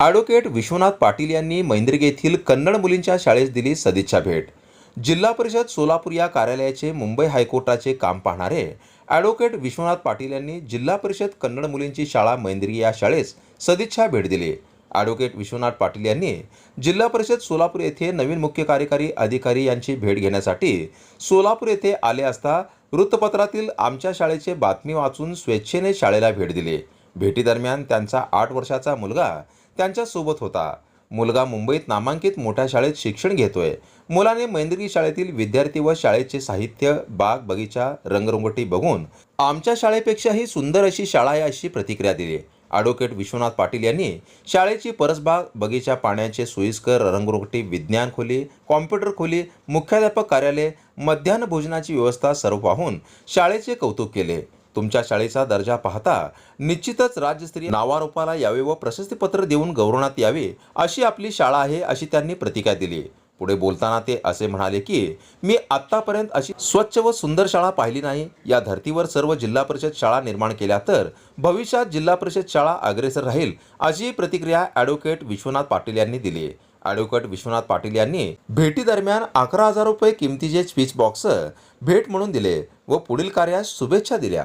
Advocate Vishwanath Patil यांनी मैंद्रिक येथील कन्नड मुलींच्या शाळेस दिली सदिच्छा भेट. जिल्हा परिषद सोलापूर या कार्यालयाचे मुंबई हायकोर्टाचे काम पाहणारे ॲडव्होकेट विश्वनाथ पाटील यांनी जिल्हा परिषद कन्नड मुलींची शाळा मैंद्री या शाळेस सदिच्छा भेट दिली. ॲडव्होकेट विश्वनाथ पाटील यांनी जिल्हा परिषद सोलापूर येथे नवीन मुख्य कार्यकारी अधिकारी यांची भेट घेण्यासाठी सोलापूर येथे आले असता वृत्तपत्रातील आमच्या शाळेचे बातमी वाचून स्वेच्छेने शाळेला भेट दिली. भेटीदरम्यान त्यांचा आठ वर्षाचा मुलगा त्यांच्यासोबत होता. मुलगा मुंबईत नामांकित मोठ्या शाळेत शिक्षण घेतोय. मुलाने मैंद्रगी शाळेतील विद्यार्थी व शाळेचे साहित्य बाग बगीचा रंगरंगोटी बघून आमच्या शाळेपेक्षाही सुंदर अशी शाळा आहे अशी प्रतिक्रिया दिली. ॲडव्होकेट विश्वनाथ पाटील यांनी शाळेची परसबाग बगीचा पाण्याचे सोयीस्कर रंगरोगटी विज्ञान खोली कॉम्प्युटर खोली मुख्याध्यापक कार्यालय मध्यान्ह भोजनाची व्यवस्था सर्व पाहून शाळेचे कौतुक केले. तुमच्या शाळेचा दर्जा पाहता निश्चितच राज्यस्तरीय नावारोपाला यावे व प्रशस्तीपत्र देऊन गौरवण्यात यावे अशी आपली शाळा आहे अशी त्यांनी प्रतिक्रिया दिली. पुढे बोलताना ते असे म्हणाले की मी आत्तापर्यंत अशी स्वच्छ व सुंदर शाळा पाहिली नाही. या धर्तीवर सर्व जिल्हा परिषद शाळा निर्माण केल्या तर भविष्यात जिल्हा परिषद शाळा अग्रेसर राहील अशी प्रतिक्रिया ॲडव्होकेट विश्वनाथ पाटील यांनी दिली. ॲडव्होकेट विश्वनाथ पाटील यांनी भेटी दरम्यान अकरा हजार रुपये किमतीचे स्पीच बॉक्स भेट म्हणून दिले व पुढील कार्यास शुभेच्छा दिल्या.